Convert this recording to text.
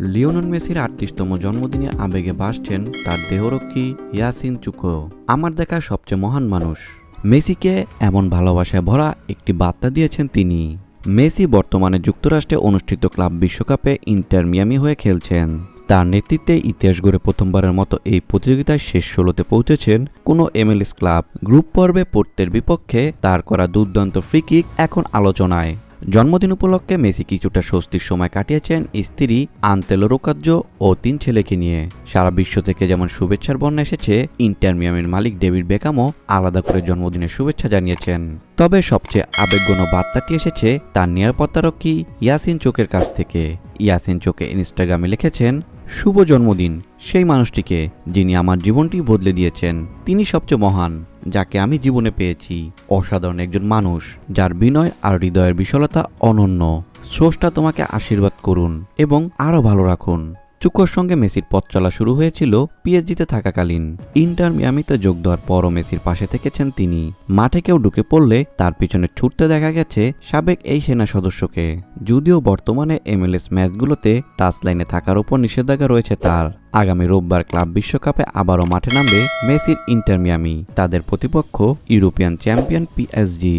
Lionel মেসির আটত্রিশতম জন্মদিনে আবেগে ভাসছেন তার দেহরক্ষী ইয়াসিন চুকো। আমার দেখা সবচেয়ে মহান মানুষ। মেসিকে এমন ভালোবাসায় ভরা একটি বার্তা দিয়েছেন তিনি। মেসি বর্তমানে যুক্তরাষ্ট্রে অনুষ্ঠিত ক্লাব বিশ্বকাপে ইন্টার মিয়ামি হয়ে খেলছেন। তার নেতৃত্বে ইতিহাস গড়ে প্রথমবারের মতো এই প্রতিযোগিতায় শেষ ষোলোতে পৌঁছেছেন কোনো এমএলএস ক্লাব। গ্রুপ পর্বে পোর্তের বিপক্ষে তার করা দুর্দান্ত ফ্রি কিক এখন আলোচনায়। জন্মদিন উপলক্ষে মেসি কিছুটা স্বস্তির সময় কাটিয়েছেন স্ত্রী আন্তেলো রোকাজ্য ও তিন ছেলেকে নিয়ে। সারা বিশ্ব থেকে যেমন শুভেচ্ছার বন্যা এসেছে, ইন্টার মিয়ামির মালিক ডেভিড বেকামও আলাদা করে জন্মদিনের শুভেচ্ছা জানিয়েছেন। তবে সবচেয়ে আবেগঘন বার্তাটি এসেছে তার নিরাপত্তারক্ষী ইয়াসিন চোখের কাছ থেকে। ইয়াসিন চোখে ইনস্টাগ্রামে লিখেছেন, শুভ জন্মদিন, সেই মানুষটিকে যিনি আমার জীবনটি বদলে দিয়েছেন, তিনি সবচেয়ে মহান। যাকে আমি জীবনে পেয়েছি, অসাধারণ একজন মানুষ, যার বিনয় আর হৃদয়ের বিশালতা অনন্য। স্রষ্টা তোমাকে আশীর্বাদ করুন এবং আরও ভালো রাখুন। চুকোর সঙ্গে মেসির পথ চলা শুরু হয়েছিল পিএসজিতে থাকাকালীন। ইন্টার মিয়ামিতে যোগ দেওয়ার পরও মেসির পাশে থেকেছেন তিনি। মাঠে কেউ ঢুকে পড়লে তার পিছনে ছুটতে দেখা গেছে সাবেক এই সেনা সদস্যকে। যদিও বর্তমানে এমএলএস ম্যাচগুলোতে টাচ লাইনে থাকার উপর নিষেধাজ্ঞা রয়েছে তার। আগামী রোববার ক্লাব বিশ্বকাপে আবারও মাঠে নামবে মেসির ইন্টার মিয়ামি, তাদের প্রতিপক্ষ ইউরোপিয়ান চ্যাম্পিয়ন পিএসজি।